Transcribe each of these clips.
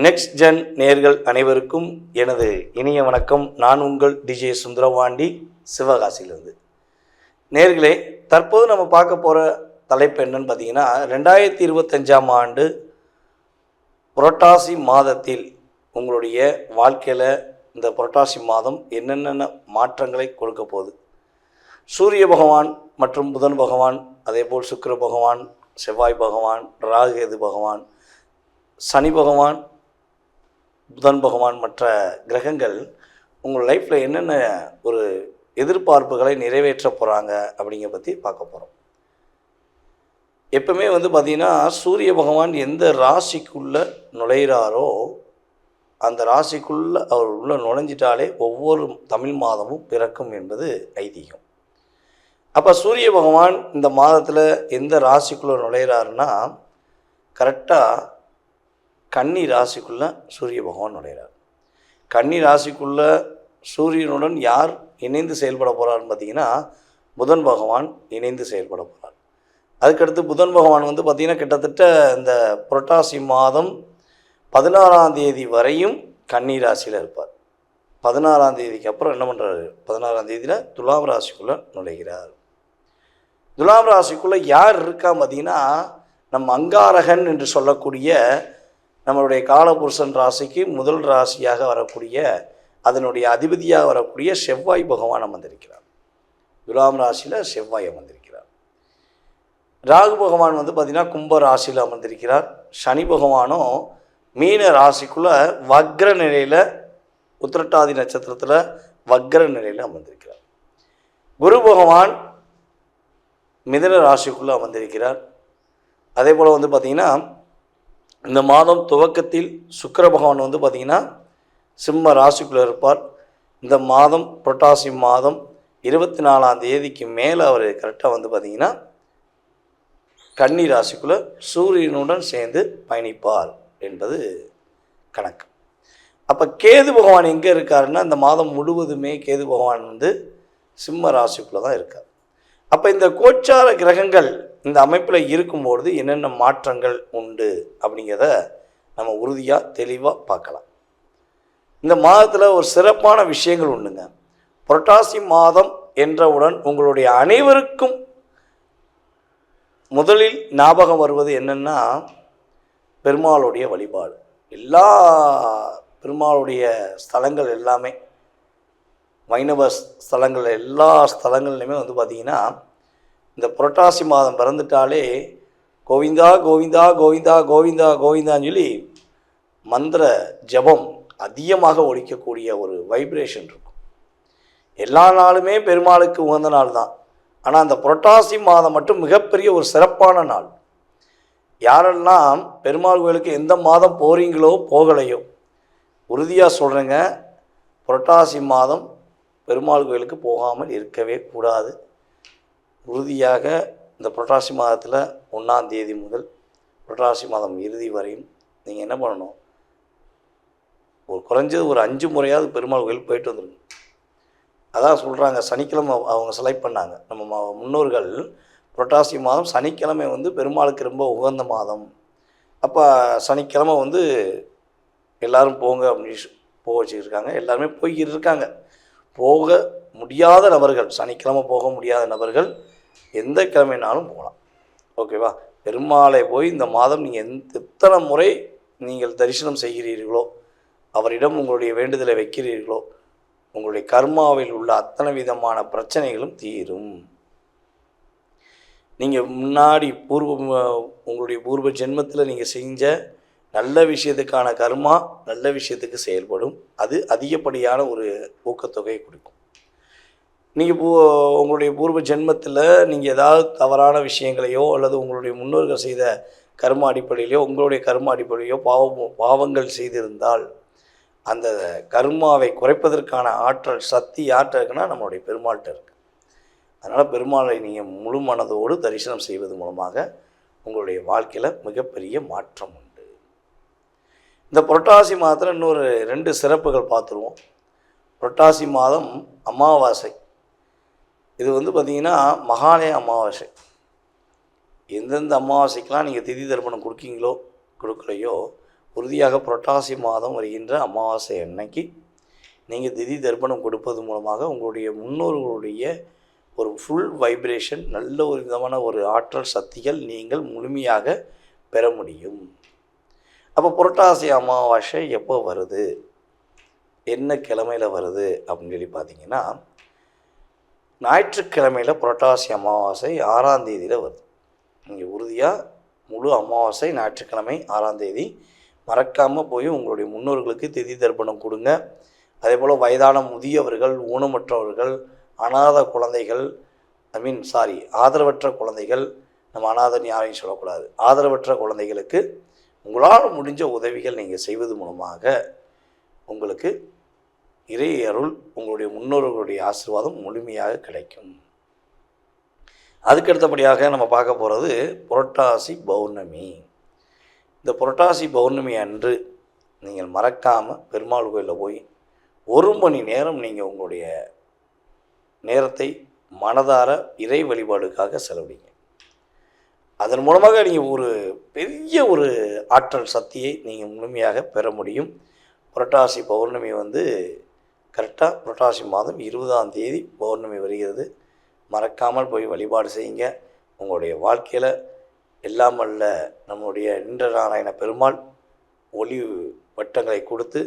Next gen நேர்கள் அனைவருக்கும் எனது இனிய வணக்கம். நான் உங்கள் டிஜே சுந்தரவாண்டி சிவகாசியிலிருந்து. நேர்களே தற்போது நம்ம பார்க்க போகிற தலைப்பு என்னன்னு பார்த்தீங்கன்னா ரெண்டாயிரத்தி இருபத்தஞ்சாம் ஆண்டு புரட்டாசி மாதத்தில் உங்களுடைய வாழ்க்கையில் இந்த புரட்டாசி மாதம் என்னென்ன மாற்றங்களை கொடுக்க போகுது? சூரிய பகவான் மற்றும் புதன் பகவான் அதேபோல் சுக்கர பகவான் செவ்வாய் பகவான் ராகுகேது பகவான் சனி பகவான் புதன் பகவான் மற்ற கிரகங்கள் உங்கள் லைஃப்பில் என்னென்ன ஒரு எதிர்பார்ப்புகளை நிறைவேற்ற போகிறாங்க அப்படிங்கிற பற்றி பார்க்க போகிறோம் எப்பவுமே வந்து பார்த்திங்கன்னா சூரிய பகவான் எந்த ராசிக்குள்ளே நுழையிறாரோ அந்த ராசிக்குள்ளே அவர் உள்ளே நுழைஞ்சிட்டாலே ஒவ்வொரு தமிழ் மாதமும் பிறக்கும் என்பது ஐதீகம். அப்போ சூரிய பகவான் இந்த மாதத்தில் எந்த ராசிக்குள்ளே நுழையிறாருன்னா கரெக்டாக கன்னி ராசிக்குள்ளே சூரிய பகவான் நுழையிறார். கன்னி ராசிக்குள்ளே சூரியனுடன் யார் இணைந்து செயல்பட போகிறாருன்னு பார்த்தீங்கன்னா புதன் பகவான் இணைந்து செயல்பட போகிறார் அதுக்கடுத்து புதன் பகவான் வந்து பார்த்திங்கன்னா கிட்டத்தட்ட இந்த புரட்டாசி மாதம் பதினாறாம் தேதி வரையும் கன்னி ராசியில் இருப்பார். பதினாறாம் தேதிக்கு அப்புறம் என்ன பண்ணுறாரு பதினாறாம் தேதியில் துலாம் ராசிக்குள்ளே நுழைகிறார். துலாம் ராசிக்குள்ளே யார் இருக்கா பார்த்தீங்கன்னா நம்ம அங்காரகன் என்று சொல்லக்கூடிய நம்மளுடைய காலபுருஷன் ராசிக்கு முதல் ராசியாக வரக்கூடிய அதனுடைய அதிபதியாக வரக்கூடிய செவ்வாய் பகவான் அமர்ந்திருக்கிறார். துலாம் ராசியில் செவ்வாய் அமர்ந்திருக்கிறார். ராகு பகவான் வந்து பார்த்திங்கன்னா கும்ப ராசியில் அமர்ந்திருக்கிறார். சனி பகவானும் மீன ராசிக்குள்ளே வக்ர நிலையில் உத்திரட்டாதி நட்சத்திரத்தில் வக்ர நிலையில் அமர்ந்திருக்கிறார். குரு பகவான் மிதன ராசிக்குள்ளே அமர்ந்திருக்கிறார். அதே போல் வந்து பார்த்திங்கன்னா இந்த மாதம் துவக்கத்தில் சுக்கர பகவான் வந்து பார்த்திங்கன்னா சிம்ம ராசிக்குள்ளே இருப்பார். இந்த மாதம் புரட்டாசி மாதம் இருபத்தி நாலாம் தேதிக்கு மேலே அவர் கரெக்டாக வந்து பார்த்திங்கன்னா கன்னி ராசிக்குள்ளே சூரியனுடன் சேர்ந்து பயணிப்பார் என்பது கணக்கு. அப்போ கேது பகவான் எங்கே இருக்காருன்னா இந்த மாதம் முழுவதுமே கேது பகவான் வந்து சிம்ம ராசிக்குள்ளே தான் இருக்கார். அப்போ இந்த கோச்சார கிரகங்கள் இந்த அமைப்பில் இருக்கும்பொழுது என்னென்ன மாற்றங்கள் உண்டு அப்படிங்கிறத நம்ம உறுதியாக தெளிவாக பார்க்கலாம். இந்த மாதத்தில் ஒரு சிறப்பான விஷயங்கள் உண்டுங்க. புரட்டாசி மாதம் என்றவுடன் உங்களுடைய அனைவருக்கும் முதலில் ஞாபகம் வருவது என்னென்னா பெருமாளுடைய வழிபாடு. எல்லா பெருமாளுடைய ஸ்தலங்கள் எல்லாமே வைணவ ஸ்தலங்கள் எல்லா ஸ்தலங்கள்லையுமே வந்து பார்த்திங்கன்னா இந்த புரட்டாசி மாதம் பிறந்துட்டாலே கோவிந்தா கோவிந்தா கோவிந்தா கோவிந்தா கோவிந்தான்னு சொல்லி மந்திர ஜபம் அதிகமாக ஒழிக்கக்கூடிய ஒரு வைப்ரேஷன் இருக்கும். எல்லா நாளுமே பெருமாளுக்கு உகந்த நாள் தான். ஆனால் அந்த புரட்டாசி மாதம் மட்டும் மிகப்பெரிய ஒரு சிறப்பான நாள். யாரெல்லாம் பெருமாள் கோயிலுக்கு எந்த மாதம் போகிறீங்களோ போகலையோ உறுதியாக சொல்கிறேங்க புரட்டாசி மாதம் பெருமாள் கோயிலுக்கு போகாமல் இருக்கவே கூடாது. உறுதியாக இந்த புரட்டாசி மாதத்தில் ஒன்றாம் தேதி முதல் புரட்டாசி மாதம் இறுதி வரையும் நீங்கள் என்ன பண்ணணும்? ஒரு குறைஞ்சது ஒரு அஞ்சு முறையாவது பெருமாள் கோயில் போயிட்டு வந்துருங்க. அதான் சொல்கிறாங்க சனிக்கிழமை அவங்க செலக்ட் பண்ணாங்க. நம்ம முன்னோர்கள் புரட்டாசி மாதம் சனிக்கிழமை வந்து பெருமாளுக்கு ரொம்ப உகந்த மாதம். அப்போ சனிக்கிழமை வந்து எல்லோரும் போங்க அப்படின்னு போக வச்சுருக்காங்க. எல்லாருமே போய்கிட்டு இருக்காங்க. போக முடியாத நபர்கள் சனிக்கிழமை போக முடியாத நபர்கள் எந்த கிழமைனாலும் போகலாம். ஓகேவா? பெருமாளை போய் இந்த மாதம் நீங்கள் எந்த எத்தனை முறை நீங்கள் தரிசனம் செய்கிறீர்களோ அவரிடம் உங்களுடைய வேண்டுதலை வைக்கிறீர்களோ உங்களுடைய கர்மாவில் உள்ள அத்தனை விதமான பிரச்சனைகளும் தீரும். நீங்கள் முன்னாடி பூர்வ உங்களுடைய பூர்வ ஜென்மத்தில் நீங்கள் செஞ்ச நல்ல விஷயத்துக்கான கர்மா நல்ல விஷயத்துக்கு செயல்படும். அது அதிகப்படியான ஒரு ஊக்கத்தொகையை கொடுக்கும். நீங்கள் பூ உங்களுடைய பூர்வ ஜென்மத்தில் நீங்கள் ஏதாவது தவறான விஷயங்களையோ அல்லது உங்களுடைய முன்னோர்கள் செய்த கர்ம அடிப்படையிலையோ உங்களுடைய கர்ம அடிப்படையிலையோ பாவம் பாவங்கள் செய்திருந்தால் அந்த கர்மாவை குறைப்பதற்கான ஆற்றல் சக்தி யார்கிட்ட இருக்குன்னா நம்மளுடைய பெருமாள்கிட்ட இருக்குது அதனால் பெருமாளை நீங்கள் முழு மனதோடு தரிசனம் செய்வது மூலமாக உங்களுடைய வாழ்க்கையில் மிகப்பெரிய மாற்றம் உண்டு. இந்த புரட்டாசி மாதத்தில் இன்னொரு ரெண்டு சிறப்புகள் பார்த்துருவோம். புரட்டாசி மாதம் அமாவாசை. இது வந்து பார்த்திங்கன்னா மகாலய அமாவாசை. எந்தெந்த அமாவாசைக்கெலாம் நீங்கள் திதி தர்ப்பணம் கொடுக்கீங்களோ கொடுக்கலையோ உறுதியாக புரட்டாசி மாதம் வருகின்ற அமாவாசை அன்னைக்கு நீங்கள் திதி தர்ப்பணம் கொடுப்பது மூலமாக உங்களுடைய முன்னோர்களுடைய ஒரு ஃபுல் வைப்ரேஷன் நல்ல ஒரு விதமான ஒரு ஆற்றல் சக்திகள் நீங்கள் முழுமையாக பெற முடியும். அப்போ புரட்டாசி அமாவாசை எப்போ வருது? என்ன கிழமையில் வருது? அப்படின்னு சொல்லி பார்த்தீங்கன்னா ஞாயிற்றுக்கிழமையில் புரட்டாசி அமாவாசை ஆறாம் தேதியில் வருது. நீங்கள் உறுதியாக முழு அமாவாசை ஞாயிற்றுக்கிழமை ஆறாம் தேதி. மறக்காமல் போய் உங்களுடைய முன்னோர்களுக்கு திதி தர்ப்பணம் கொடுங்க. அதே போல் வயதான முதியவர்கள் ஊனமற்றவர்கள் அனாத குழந்தைகள் ஐ மீன் சாரி ஆதரவற்ற குழந்தைகள் நம்ம அனாதன் யாரையும் சொல்லக்கூடாது. ஆதரவற்ற குழந்தைகளுக்கு உங்களால் முடிஞ்ச உதவிகள் நீங்கள் செய்வது மூலமாக உங்களுக்கு இறை அருள் உங்களுடைய முன்னோர்களுடைய ஆசீர்வாதம் முழுமையாக கிடைக்கும். அதுக்கடுத்தபடியாக நம்ம பார்க்க போகிறது புரட்டாசி பௌர்ணமி. இந்த புரட்டாசி பௌர்ணமி அன்று நீங்கள் மறக்காமல் பெருமாள் கோயிலில் போய் ஒரு மணி நேரம் நீங்கள் உங்களுடைய நேரத்தை மனதார இறை வழிபாடுக்காக செலவிடுங்க. அதன் மூலமாக நீங்கள் ஒரு பெரிய ஒரு ஆற்றல் சக்தியை நீங்கள் முழுமையாக பெற முடியும். புரட்டாசி பௌர்ணமி வந்து கரெக்டாக புரட்டாசி மாதம் இருபதாம் தேதி பௌர்ணமி வருகிறது. மறக்காமல் போய் வழிபாடு செய்யுங்க. உங்களுடைய வாழ்க்கையில் எல்லாம் அல்ல நம்முடைய நின்ற நாராயண பெருமாள் ஒளி வட்டங்களை கொடுத்து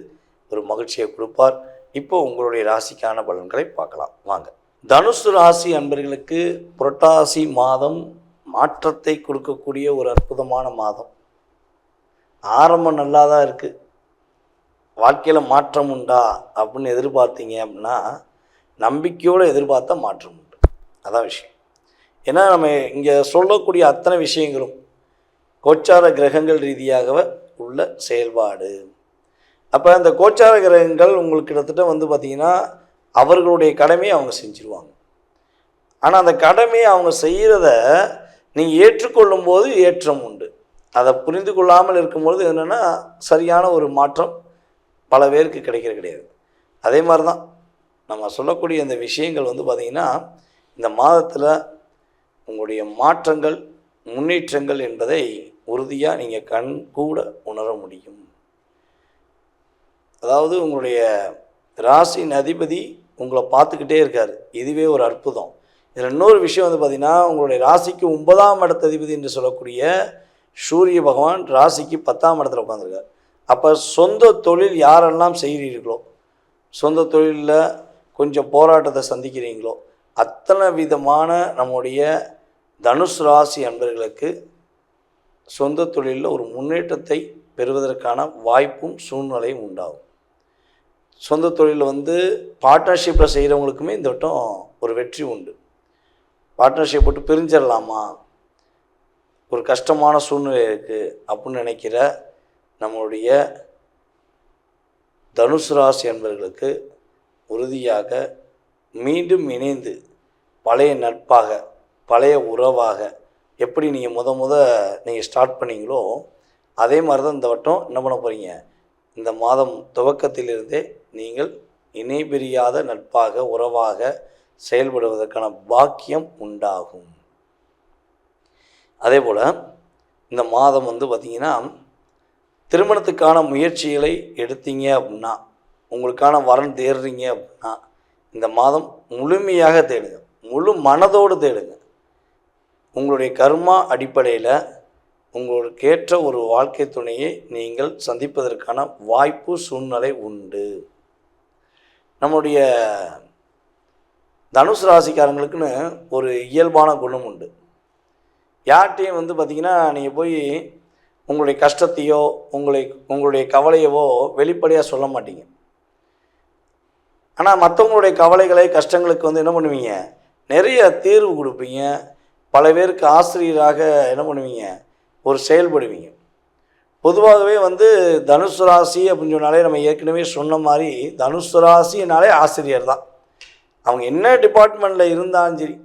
ஒரு மகிழ்ச்சியை கொடுப்பார். இப்போ உங்களுடைய ராசிக்கான பலன்களை பார்க்கலாம். வாங்க. தனுசு ராசி அன்பர்களுக்கு புரட்டாசி மாதம் மாற்றத்தை கொடுக்கக்கூடிய ஒரு அற்புதமான மாதம். ஆரம்பம் நல்லா தான் இருக்குது வாழ்க்கையில் மாற்றம் உண்டா அப்படின்னு எதிர்பார்த்தீங்க அப்படின்னா நம்பிக்கையோடு எதிர்பார்த்தா மாற்றம் உண்டு. அதான் விஷயம். ஏன்னா நம்ம இங்கே சொல்லக்கூடிய அத்தனை விஷயங்களும் கோச்சார கிரகங்கள் ரீதியாக உள்ள செயல்பாடு. அப்போ அந்த கோச்சார கிரகங்கள் உங்களுக்கு கிட்டத்தட்ட வந்து பார்த்திங்கன்னா அவர்களுடைய கடமையை அவங்க செஞ்சுருவாங்க. ஆனால் அந்த கடமையை அவங்க செய்கிறத நீங்கள் ஏற்றுக்கொள்ளும் போது ஏற்றம் உண்டு. அதை புரிந்து கொள்ளாமல் இருக்கும்பொழுது என்னென்னா சரியான ஒரு மாற்றம் பல பேருக்கு கிடைக்கிறது கிடையாது. அதே மாதிரி தான் நம்ம சொல்லக்கூடிய இந்த விஷயங்கள் வந்து பார்த்திங்கன்னா இந்த மாதத்தில் உங்களுடைய மாற்றங்கள் முன்னேற்றங்கள் என்பதை உறுதியாக நீங்கள் கண் கூட உணர முடியும். அதாவது உங்களுடைய ராசியின் அதிபதி உங்களை பார்த்துக்கிட்டே இருக்கார். இதுவே ஒரு அற்புதம். இதில் இன்னொரு விஷயம் வந்து பார்த்திங்கன்னா உங்களுடைய ராசிக்கு ஒன்பதாம் இடத்த அதிபதி என்று சொல்லக்கூடிய சூரிய பகவான் ராசிக்கு பத்தாம் இடத்துல உட்காந்துருக்கார் அப்போ சொந்த தொழில் யாரெல்லாம் செய்கிறீர்களோ சொந்த தொழிலில் கொஞ்சம் போராட்டத்தை சந்திக்கிறீங்களோ அத்தனை விதமான நம்முடைய தனுஷ் ராசி அன்பர்களுக்கு சொந்த தொழிலில் ஒரு முன்னேற்றத்தை பெறுவதற்கான வாய்ப்பும் சூழ்நிலையும் உண்டாகும். சொந்த தொழிலில் வந்து பார்ட்னர்ஷிப்பில் செய்கிறவங்களுக்குமே இந்த வட்டம் ஒரு வெற்றி உண்டு. பார்ட்னர்ஷிப் போட்டு பிரிஞ்சிடலாமா ஒரு கஷ்டமான சூழ்நிலை இருக்குது அப்படின்னு நினைக்கிற நம்மளுடைய தனுசு ராசி என்பவர்களுக்கு உறுதியாக மீண்டும் இணைந்து பழைய நட்பாக பழைய உறவாக எப்படி நீங்கள் முத முத நீங்கள் ஸ்டார்ட் பண்ணீங்களோ அதே மாதிரி தான் இந்த வட்டம் என்ன பண்ண போகிறீங்க இந்த மாதம் துவக்கத்திலிருந்தே நீங்கள் இணை பிரியாத நட்பாக உறவாக செயல்படுவதற்கான பாக்கியம் உண்டாகும். அதே போல் இந்த மாதம் வந்து பார்த்திங்கன்னா திருமணத்துக்கான முயற்சிகளை எடுத்தீங்க அப்படின்னா உங்களுக்கான வரன் தேடுறீங்க அப்படின்னா இந்த மாதம் முழுமையாக தேடுங்க. முழு மனதோடு தேடுங்க. உங்களுடைய கர்மா அடிப்படையில் உங்களுக்கு ஏற்ற ஒரு வாழ்க்கை துணையை நீங்கள் சந்திப்பதற்கான வாய்ப்பு சூழ்நிலை உண்டு. நம்முடைய தனுசு ராசிக்காரங்களுக்குன்னு ஒரு இயல்பான குணம் உண்டு. யார்கிட்டையும் வந்து பார்த்திங்கன்னா நீங்கள் போய் உங்களுடைய கஷ்டத்தையோ உங்களை உங்களுடைய கவலையவோ வெளிப்படையாக சொல்ல மாட்டீங்க. ஆனால் மற்றவங்களுடைய கவலைகளை கஷ்டங்களுக்கு வந்து என்ன பண்ணுவீங்க? நிறைய தீர்வு கொடுப்பீங்க. பல பேருக்கு ஆசிரியராக என்ன பண்ணுவீங்க? ஒரு செயல்படுவீங்க. பொதுவாகவே வந்து தனுசு ராசி அப்படின்னு சொன்னாலே நம்ம ஏற்கனவே சொன்ன மாதிரி தனுசு ராசினாலே ஆசிரியர் தான். அவங்க என்ன டிபார்ட்மெண்ட்டில் இருந்தாலும் சரி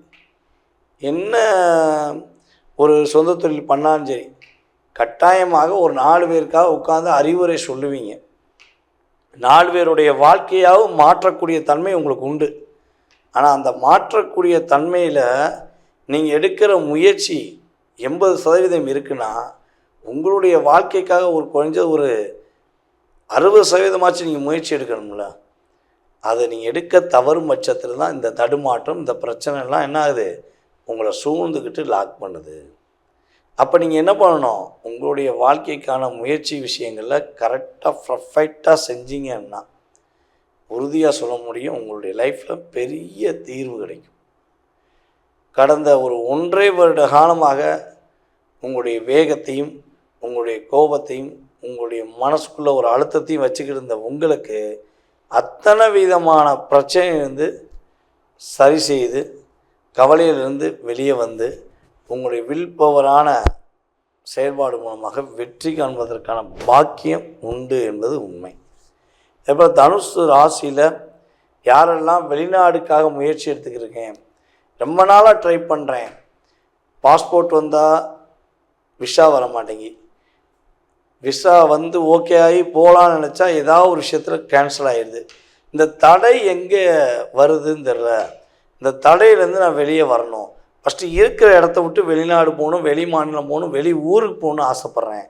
என்ன ஒரு சொந்த தொழில் பண்ணாலும் சரி கட்டாயமாக ஒரு நாலு பேருக்காக உட்காந்து அறிவுரை சொல்லுவீங்க. நாலு பேருடைய வாழ்க்கையாகவும் மாற்றக்கூடிய தன்மை உங்களுக்கு உண்டு. ஆனால் அந்த மாற்றக்கூடிய தன்மையில் நீங்கள் எடுக்கிற முயற்சி எண்பது சதவீதம் இருக்குன்னா உங்களுடைய வாழ்க்கைக்காக ஒரு குறைஞ்ச ஒரு அறுபது சதவீதமாச்சும் நீங்கள் முயற்சி எடுக்கணும்ல. அதை நீங்கள் எடுக்க தவறும் பட்சத்தில் தான் இந்த தடுமாற்றம் இந்த பிரச்சனைலாம் என்ன ஆகுது உங்களை சூழ்ந்துக்கிட்டு லாக் பண்ணுது. அப்போ நீங்கள் என்ன பண்ணணும்? உங்களுடைய வாழ்க்கைக்கான முயற்சி விஷயங்களில் கரெக்டாக பர்ஃபெக்டாக செஞ்சீங்கன்னா உறுதியாக சொல்ல முடியும் உங்களுடைய லைஃப்பில் பெரிய தீர்வு கிடைக்கும். கடந்த ஒரு ஒன்றே வருட காலமாக உங்களுடைய வேகத்தையும் உங்களுடைய கோபத்தையும் உங்களுடைய மனசுக்குள்ள ஒரு அழுத்தத்தையும் வச்சுக்கிட்டு இருந்த உங்களுக்கு அத்தனை விதமான பிரச்சனையிலிருந்து சரி செய்து கவலையிலிருந்து வெளியே வந்து உங்களுடைய வில் பவரான செயல்பாடு மூலமாக வெற்றி காண்பதற்கான பாக்கியம் உண்டு என்பது உண்மை. இப்போ தனுசு ராசியில் யாரெல்லாம் வெளிநாடுக்காக முயற்சி எடுத்துக்கிருக்கேன் ரொம்ப நாளாக ட்ரை பண்ணுறேன் பாஸ்போர்ட் வந்தால் விஷா வர மாட்டேங்கி. விசா வந்து ஓகே ஆகி போகலான்னு நினச்சா ஏதாவது ஒரு விஷயத்தில் கேன்சல் ஆயிடுது இந்த தடை எங்கே வருதுன்னு தெரில இந்த தடையிலேருந்து நான் வெளியே வரணும். ஃபஸ்ட்டு இருக்கிற இடத்த விட்டு வெளிநாடு போகணும் வெளி மாநிலம் போகணும் வெளி ஊருக்கு போகணும்னு ஆசைப்பட்றேன்.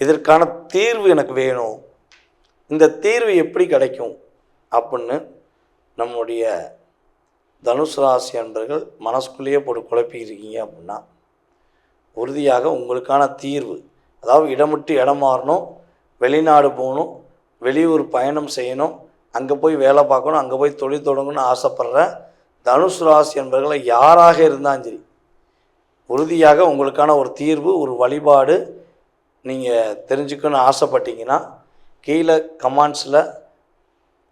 இதற்கான தீர்வு எனக்கு வேணும். இந்த தீர்வு எப்படி கிடைக்கும்? அப்படின்னு நம்முடைய தனுஷ் ராசி அன்பர்கள் மனசுக்குள்ளேயே போட்டு குழப்பிக்கிறீங்க அப்படின்னா உறுதியாக உங்களுக்கான தீர்வு அதாவது இடம் விட்டு இடம் மாறணும் வெளிநாடு போகணும் வெளியூர் பயணம் செய்யணும் அங்கே போய் வேலை பார்க்கணும் அங்கே போய் தொழில் தொடங்கணும்னு ஆசைப்பட்றேன் தனுசு ராசி என்பவர்களை யாராக இருந்தாலும் சரி உறுதியாக உங்களுக்கான ஒரு தீர்வு ஒரு வழிபாடு நீங்கள் தெரிஞ்சுக்கணும்னு ஆசைப்பட்டீங்கன்னா கீழே கமாண்ட்ஸில்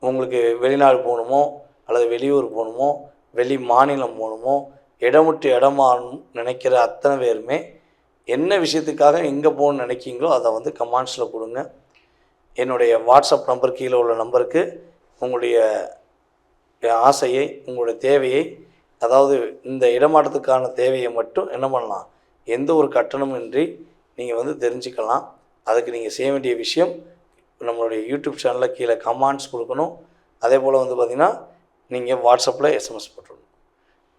உங்களுக்கு வெளிநாடு போகணுமோ அல்லது வெளியூர் போகணுமோ வெளி மாநிலம் போகணுமோ இடம் விட்டு இடம் மாறணும் நினைக்கிற அத்தனை பேருமே என்ன விஷயத்துக்காக எங்கே போகணும்னு நினைக்கிங்களோ அதை வந்து கமாண்ட்ஸில் கொடுங்க. என்னுடைய வாட்ஸ்அப் நம்பர் கீழே உள்ள நம்பருக்கு உங்களுடைய ஆசையை உங்களுடைய தேவையை அதாவது இந்த இடமாற்றத்துக்கான தேவையை மட்டும் என்ன பண்ணலாம்? எந்த ஒரு கட்டணமும் இன்றி நீங்கள் வந்து தெரிஞ்சுக்கலாம். அதுக்கு நீங்கள் செய்ய வேண்டிய விஷயம் நம்மளுடைய யூடியூப் சேனலில் கீழே கமாண்ட்ஸ் கொடுக்கணும். அதே போல் வந்து பார்த்திங்கன்னா நீங்கள் வாட்ஸ்அப்பில் எஸ்எம்எஸ் போட்டுருணும்.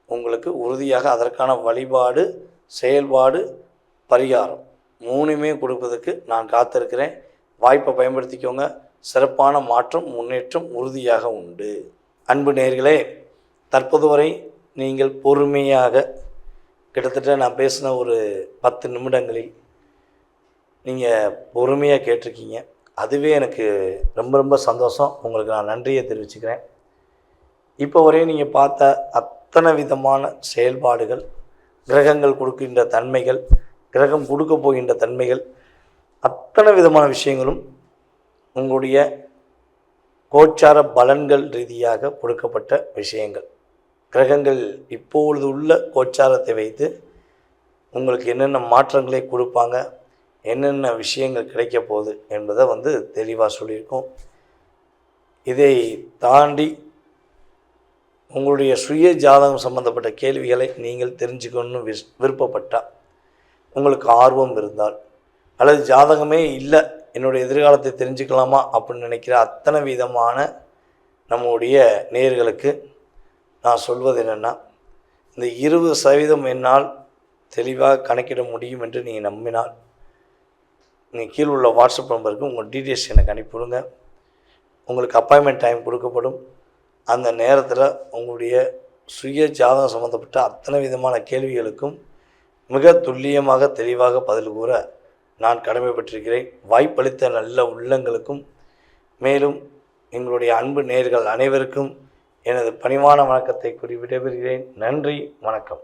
உங்களுக்கு உறுதியாக அதற்கான வழிபாடு செயல்பாடு பரிகாரம் மூணுமே கொடுப்பதற்கு நான் காத்திருக்கிறேன். வாய்ப்பை பயன்படுத்திக்கோங்க. சிறப்பான மாற்றம் முன்னேற்றம் உறுதியாக உண்டு. அன்பு நேர்களே தற்போது வரை நீங்கள் பொறுமையாக கிட்டத்தட்ட நான் பேசின ஒரு பத்து நிமிடங்களில் நீங்கள் பொறுமையாக கேட்டிருக்கீங்க. அதுவே எனக்கு ரொம்ப ரொம்ப சந்தோஷம். உங்களுக்கு நான் நன்றியை தெரிவிச்சுக்கிறேன். இப்போ வரையும் நீங்கள் பார்த்த அத்தனை விதமான செயல்பாடுகள் கிரகங்கள் கொடுக்கின்ற தன்மைகள் கிரகம் கொடுக்க போகின்ற தன்மைகள் அத்தனை விதமான விஷயங்களும் உங்களுடைய கோச்சார பலன்கள் ரீதியாக கொடுக்கப்பட்ட விஷயங்கள். கிரகங்கள் இப்பொழுது உள்ள கோச்சாரத்தை வைத்து உங்களுக்கு என்னென்ன மாற்றங்களை கொடுப்பாங்க என்னென்ன விஷயங்கள் கிடைக்க போகுது என்பதை வந்து தெளிவாக சொல்லியிருக்கோம். இதை தாண்டி உங்களுடைய சுய ஜாதகம் சம்பந்தப்பட்ட கேள்விகளை நீங்கள் தெரிஞ்சுக்கணும்னு விஸ் விருப்பப்பட்டால் உங்களுக்கு ஆர்வம் இருந்தால் அல்லது ஜாதகமே இல்லை என்னுடைய எதிர்காலத்தை தெரிஞ்சுக்கலாமா அப்படின்னு நினைக்கிற அத்தனை விதமான நம்முடைய நேர்களுக்கு நான் சொல்வது என்னென்னா இந்த இருபது சதவீதம் என்னால் தெளிவாக கணக்கிட முடியும் என்று நீங்கள் நம்பினால் நீங்கள் கீழே உள்ள வாட்ஸ்அப் நம்பருக்கு உங்கள் டீட்டெயில்ஸ் எனக்கு அனுப்பிவிடுங்க. உங்களுக்கு அப்பாயின்மெண்ட் டைம் கொடுக்கப்படும். அந்த நேரத்தில் உங்களுடைய சுய ஜாதகம் சம்மந்தப்பட்ட அத்தனை விதமான கேள்விகளுக்கும் மிக துல்லியமாக தெளிவாக பதில் கூற நான் கடமைப்பட்டிருக்கிறேன். வாய்ப்பளித்த நல்ல உள்ளங்களுக்கும் மேலும் எங்களுடைய அன்பு நேர்கள் அனைவருக்கும் எனது பணிவான வணக்கத்தை கூறி விடைபெறுகிறேன். நன்றி வணக்கம்.